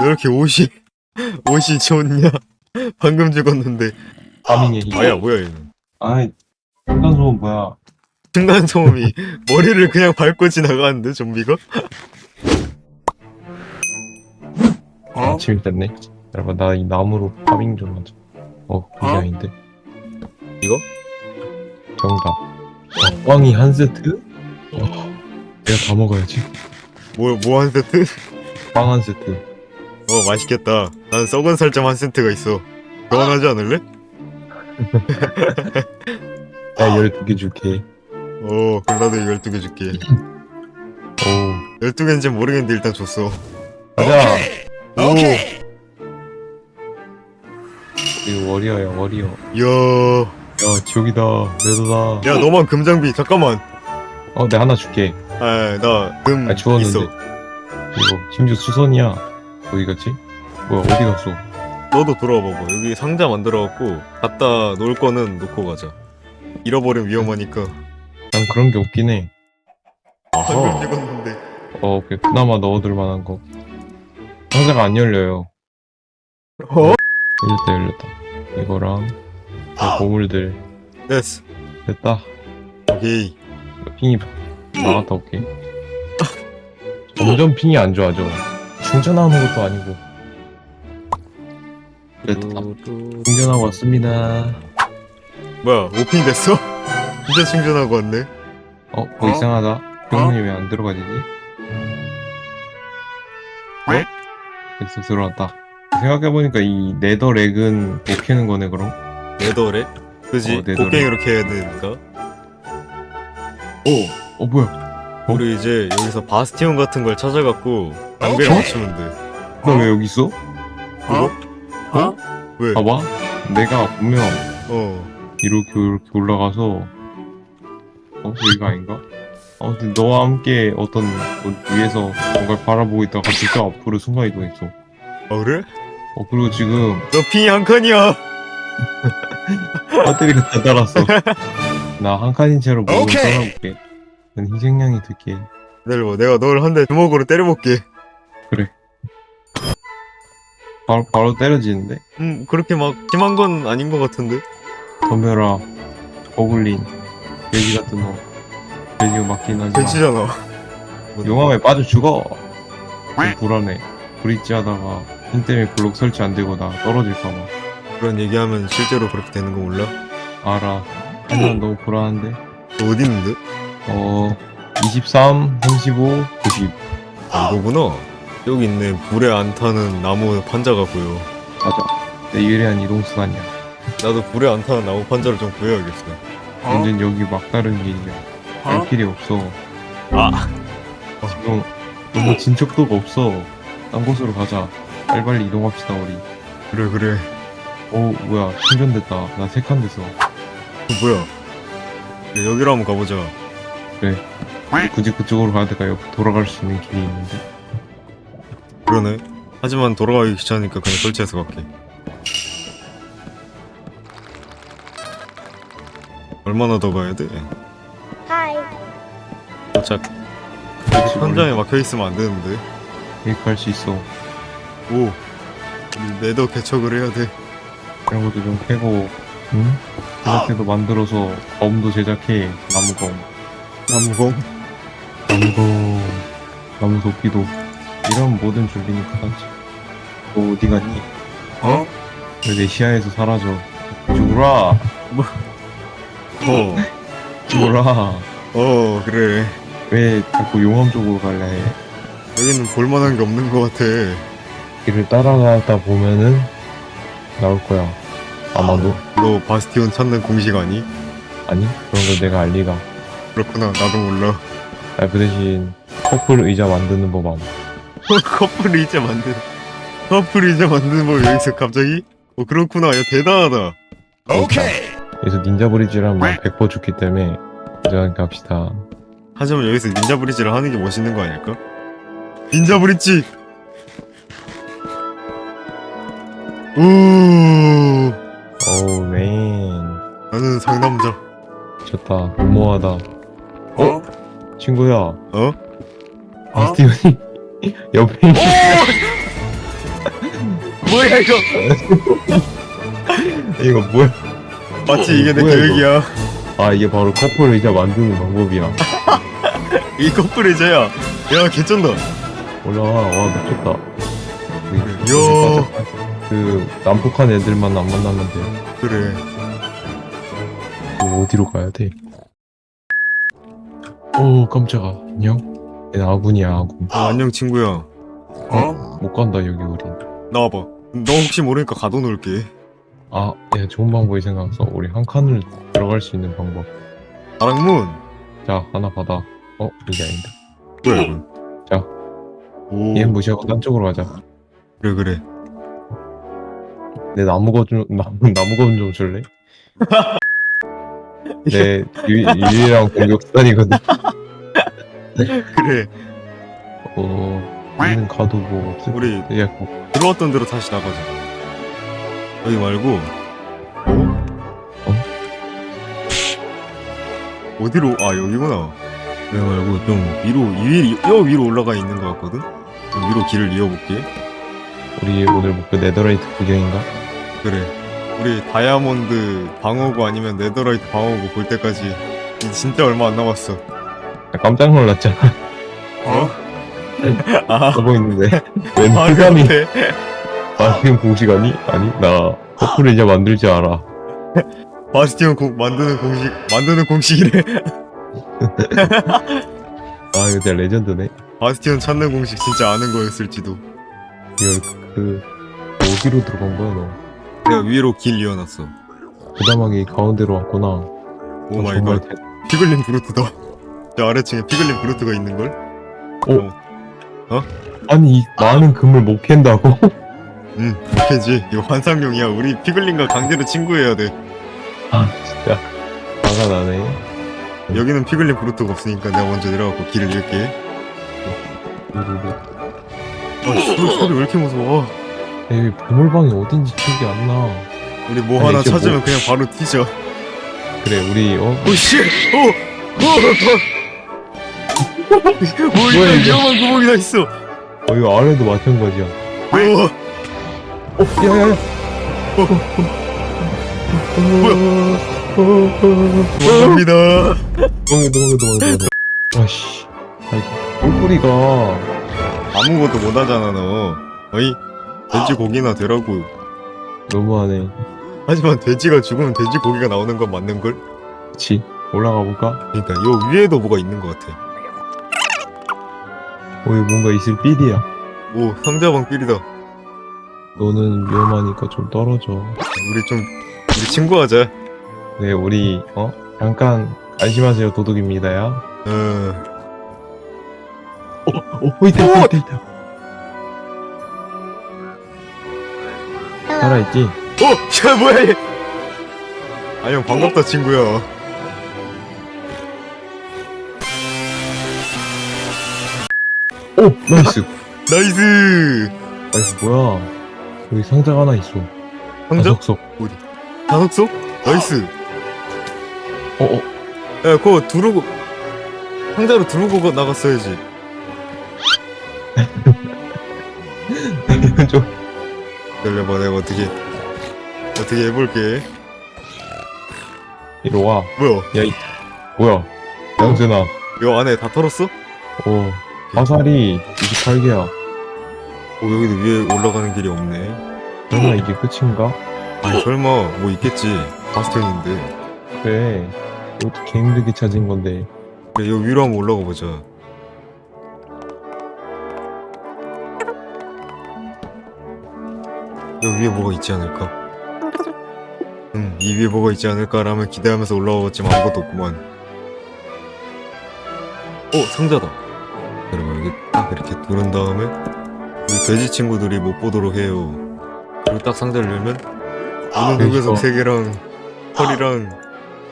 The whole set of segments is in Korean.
왜 이렇게 옷이 옷이 좋냐? 방금 죽었는데 힘. 아야 뭐야 얘는 아이, 층간소음 뭐야. 순간 소음이 머리를 그냥 밟고 지나가는데 좀비가? 아, 재밌겠네. 여러분, 나 이 나무로 파밍 좀 하자. 어, 이게 아닌데. 이거? 정답. 어, 꽝이 한 세트? 어, 내가 다 먹어야지. 뭐 뭐 한 세트? 빵 한 세트. 어 맛있겠다. 난 썩은 살점 한 세트가 있어. 교환하지 않을래? 나 12개 줄게. 어 그럼 나도 12개 줄게. 오, 12개인지 모르겠는데 일단 줬어. 가자! 오! 이거 워리어야, 워리어. 이야 야, 지옥이다. 매도다. 야 너만 금장비 잠깐만. 어, 내가 하나 줄게. 아나금 아, 주웠는데. 있어. 이거, 심지어 수선이야. 어디 갔지? 뭐야, 어디 갔어? 너도 들어와 봐봐. 여기 상자 만들어갖고 갖다 놓을 거는 놓고 가자. 잃어버리면 위험하니까. 난 그런 게 없긴 해. 방금 찍었는데. 어, 그- 그나마 넣어둘 만한 거. 상자가 안 열려요. 어? 열렸다, 열렸다. 이거랑, 이 보물들. 됐어. 됐다. 오케이. 핑이 나갔다 올게. 점점 핑이 안 좋아져. 충전하는 것도 아니고. 됐다. 충전하고 왔습니다. 뭐야 오핑 됐어? 진짜 충전하고 왔네. 어, 뭐 이상하다. 병문이 왜 안 들어가지지? 왜? 됐어, 들어왔다. 생각해보니까 이 네더 렉은 못 캐는 거네, 그럼? 네더래? 그지? 어, 네더래. 곡괭이 이렇게 해야 되니까. 오! 어, 뭐야? 어? 우리 이제 여기서 바스티온 같은 걸 찾아갖고 어? 맞추면 돼. 너왜 여기 있어? 그거? 어? 왜? 봐봐. 내가 분명 어. 이렇게 이렇게 올라가서 어 여기가 아닌가? 어 근데 너와 함께 어떤 뭐 위에서 뭔가를 바라보고 있다가 갑자기 저 앞으로 순간 이동했어. 아 그래? 어 그리고 지금 너 핑이 한 칸이야. 배터리가 다 달았어. 나 한 칸인 채로 몸을 떠나볼게. 난 희생양이 될게. 기다려봐. 내가 널 한 대 주먹으로 때려볼게. 바로 바로 때려지는데? 음 그렇게 막 심한 건 아닌 것 같은데. 덤벼라. 거굴린. 돼지 같은 놈. 돼지가 맞긴 하지만. 돼지잖아. 용암에 빠져 죽어. 좀 불안해. 브릿지 하다가 힘 때문에 블록 설치 안 되고 나 떨어질까봐. 그런 얘기하면 실제로 그렇게 되는 거 몰라? 알아. 하지만 너무 불안한데. 너 어디 있는데? 어, 23, 35, 90. 아, 이거구나. 여기 있네. 불에 안 타는 나무 판자가 보여. 맞아. 내 유일한 이동 수단이야. 나도 불에 안 타는 나무 판자를 좀 구해야겠어. 완전 여기 막다른 길이야. 갈 길이 없어. 아. 지금 너무 진척도가 없어. 딴 곳으로 가자. 빨리빨리 이동합시다, 우리. 그래 그래. 오, 뭐야. 충전됐다. 나 세 칸 됐어. 그 뭐야? 야, 여기로 한번 가보자. 굳이 그쪽으로 가야 될까? 여기 돌아갈 수 있는 길이 있는데. 그러네. 하지만 돌아가기 귀찮으니까 그냥 설치해서 갈게. 얼마나 더 가야 돼? Hi. 도착. 현장에 막혀 있으면 안 되는데. 갈수 있어. 오. 우리 네더 개척을 해야 돼. 이런 것도 좀 캐고, 응? 제작해도 만들어서 검도 제작해. 나무검. 나무공. 나무검. 나무 도끼도. 이런 모든 준비는 끝났지. 너 어디 갔니? 어? 왜내 시야에서 사라져? 죽어라! 어. 죽어라! 어 그래. 왜 자꾸 용암 쪽으로 갈래 해? 여기는 볼만한 게 없는 것 같아. 길을 따라가다 보면은 나올 거야. 아마도. 너 바스티온 찾는 공식 아니? 아니? 그런 걸 내가 알 리가. 그렇구나. 나도 몰라. 아, 그 대신 커플 의자 만드는 법 암. 커플 이제 만드는. 커플 이제 만드는 법 여기서 갑자기? 어 그렇구나. 야 대단하다. 오케이. 그래서 닌자 브리지를 하면 100% 죽기 때문에 의자 갑시다. 하지만 여기서 닌자 브리지를 하는 게 멋있는 거 아닐까? 닌자 브리지! 오, 오우 맨. 나는 상남자. 좋다. 무모하다. 어? 친구야. 어? 스티븐이 옆에 있 뭐야 이거 이거 뭐야? 마치 이게 내 뭐야, 이거? 계획이야 아 이게 바로 커플 의자 만드는 방법이야. 이 커플 의자야 야 개쩐다 올라와 와 미쳤다. 요. 그 난폭한 애들만 안 만나면 돼. 그래 뭐 어디로 가야 돼? 오 깜짝아 안녕? 얘 아군이야 아군. 아, 안녕 친구야 어? 못 간다 여기 우린. 나와봐 너 혹시 모르니까 가둬놓을게 아, 야, 좋은 방법이 생각났어. 우리 한 칸을 들어갈 수 있는 방법. 나랑문 자, 하나 받아. 어, 이게 아닌데. 뭐야 이건 자. 오 얘 무시하고 딴 쪽으로 가자. 그래 그래 내 나무 거좀 나무 나무 거좀 좀 줄래? 내 유, 유일한 공격 수단이거든. 그래. 어, 우리는 가도 뭐 없을 우리 야, 뭐, 들어왔던 대로 다시 나가자. 여기 말고. 어? 어? 어디로? 아 여기구나. 여기 말고 좀 위로 위, 여 위로 올라가 있는 것 같거든? 좀 위로 길을 이어볼게. 우리 오늘 목표 네더라이트 구경인가? 그래. 우리 다이아몬드 방어구 아니면 네더라이트 방어구 볼 때까지. 진짜 얼마 안 남았어. 나 깜짝 놀랐잖아. 어? 아 써보 있는데. 웬 바로 흑암이 아, 지금 공식 아니? 아니, 나 커플을 이제 만들 줄 알아. 바스티온 공, 만드는 공식 만드는 공식이래 아, 이거 진짜 레전드네. 바스티온 찾는 공식 진짜 아는 거였을지도 이걸 그 어디로 들어간 거야 너? 내가 위로 길 이어놨어 부담하게 가운데로 왔구나. 오 어, 마이 갓 대... 피글린 브루트다 저 아래층에 피글린 브루트가 있는 걸? 오. 아니 이 많은 금을 못 캔다고? 응 못해지 이거 환상용이야 우리 피글린과 강제로 친구해야 돼 아 진짜 화가 나네. 여기는 피글린 브루트가 없으니까 내가 먼저 내려가고 길을 잃게. 아 소리, 소리 왜 이렇게 무서워 여기 보물방이 어딘지 기억이 안 나. 우리 뭐 아니, 하나 이게 찾으면 뭐- 그냥 바로 뛰죠 그래 우리 어 오 씨 오! 오! 오 뭐야? 위험한 구멍이 다 있어 어, 이거 아래도 마찬가지야. 오! 어 야야야. 뭐야? 뭐야? 도망갑니다 도망가 도망가 도망가. 아씨. 꿀꿀이가 아무것도 못하잖아 너 어이? 돼지 고기나 되라고 너무하네. 하지만 돼지가 죽으면 돼지 고기가 나오는 건 맞는 걸? 그치 올라가 볼까? 그러니까 요 위에도 뭐가 있는 것 같아 어 여기 뭔가 있을 삘이야. 오 상자방 삘이다 너는 위험하니까 좀 떨어져. 우리 좀 우리 친구하자 네, 우리 어 잠깐 안심하세요 도둑입니다야. 어 어, 어 있다 있다 있다. 있다. 살아있지? 어! 야 뭐야 얘 아형 반갑다 친구야 오 나이스. 나이스 나이스 뭐야? 여기 상자가 하나 있어. 상자? 다석석. 다섯소? 나이스 어 어. 야 그거 두르고 상자로 두르고 가- 나갔어야지 좀 기다려봐 내가 어떻게 어떻게 해볼게 이리 와. 뭐야 뭐야? 양준아. 이거 안에 다 털었어? 어 화살이 28개야. 어 여기도 위에 올라가는 길이 없네 설마 이게 끝인가? 아니 설마 뭐 있겠지 바스티온인데 그래. 이것도 개 힘들게 찾은 건데. 그래 여기 위로 한번 올라가 보자 여기 위에 뭐가 있지 않을까? 응, 이 위에 뭐가 있지 않을까라면 기대하면서 올라가봤지만 아무것도 없구만 어, 상자다 여러분 여기 딱 이렇게 누른 다음에 우리 돼지 친구들이 못 보도록 해요 그리고 딱 상자를 열면 오는 그래서- 흑요석 3개랑 털이랑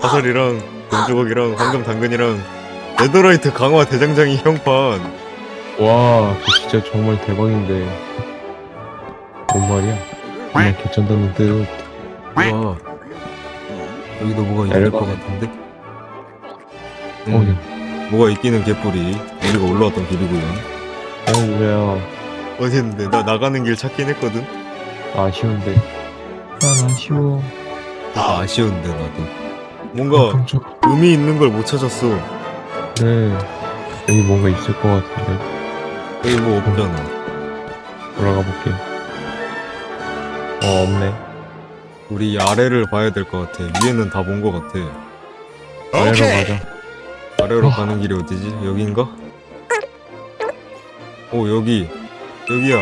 화살이랑 금조각이랑 황금 당근이랑 네더라이트 강화 대장장이 형판 와, 그 진짜 정말 대박인데. 뭔 말이야? 정말 개쩐다는 뜻. 와 여기도 뭐가 얇아. 것 같은데? 어, 음, 야, 뭐가 있기는 개뿔이 우리가 올라왔던 길이고요 야, 어디 있는데 나 나가는 길 찾긴 했거든 아쉬운데. 난 아쉬워. 아, 아쉬운데 나도 뭔가 깜짝. 의미 있는 걸 못 찾았어 네. 여기 뭔가 있을 것 같은데. 여기 뭐 없잖아 올라가 볼게. 어, 없네. 우리 아래를 봐야 될 것 같아 위에는 다 본 것 같아 아래로 가자. 아래로 어. 가는 길이 어디지? 여긴가? 오 여기 여기야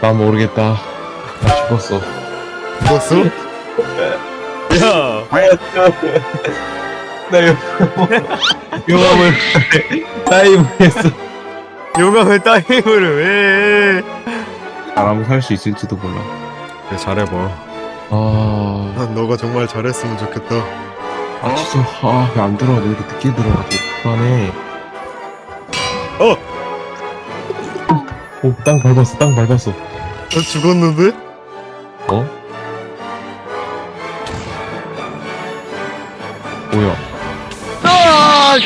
난 모르겠다. 나 죽었어. 죽었어? 야나 용- 용암을 다이브했어. 용암의 따임을 왜 사람 살수 있을지도 몰라. 그래 잘해봐 아, 난 너가 정말 잘했으면 좋겠다 아 진짜 아, 왜 안 들어가? 왜 이렇게 늦게 들어가지? 불안해. 어! 오, 땅 밟았어, 땅 밟았어. 너 죽었는데? 어? 뭐야? 아!